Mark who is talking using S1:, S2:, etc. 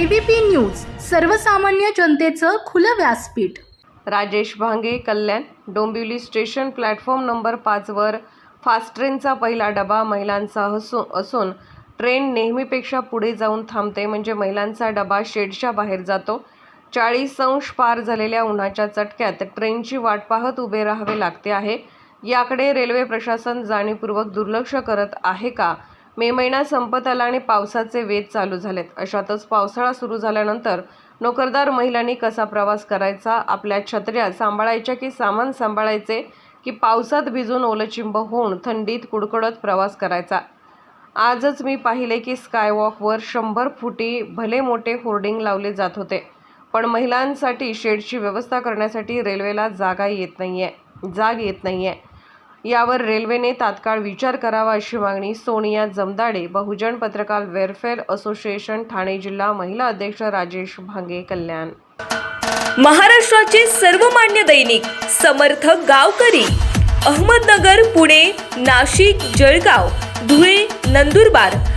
S1: ABP news सर्वसामान्य जनतेचं खुलं व्यासपीठ.
S2: Rajesh Bhange Kalyan Dombivli station platform number पाचवर फास्ट ट्रेनचा पहिला डबा महिलांचा हसू असून ट्रेन नेहमीपेक्षा पुढे जाऊन थांबते म्हणजे महिलांचा डबा शेडच्या बाहेर जातो. चाळीस अंश पार झालेल्या उन्हाच्या चटक्यात ट्रेनची वाट पाहत उभे राहावे लागते आहे. याकडे रेल्वे प्रशासन जाणीवपूर्वक दुर्लक्ष करत आहे का? मे महिना संपत आला आणि पावसाचे वेध चालू झालेत. अशातच पावसाळा सुरू झाल्यानंतर नोकरदार महिलांनी कसा प्रवास करायचा आपल्या छत्र्या सांभाळायच्या की सामान सांभाळायचे की पावसात भिजून ओलचिंब होऊन थंडीत कुडकुडत प्रवास करायचा? आजच मी पाहिले की स्कायवॉकवर शंभर फुटी भले मोठे होर्डिंग लावले जात होते पण महिलांसाठी शेडची व्यवस्था करण्यासाठी रेल्वेला जागा येत नाही आहे जाग येत नाही आहे यावर रेल्वेने तात्काळ विचार करावा अशी मागणी सोनिया जमदाडे बहुजन पत्रकार वेलफेअर असोसिएशन ठाणे जिल्हा महिला अध्यक्ष राजेश भांगे कल्याण.
S3: महाराष्ट्राचे सर्वमान्य दैनिक समर्थ गावकरी अहमदनगर पुणे नाशिक जळगाव धुळे नंदुरबार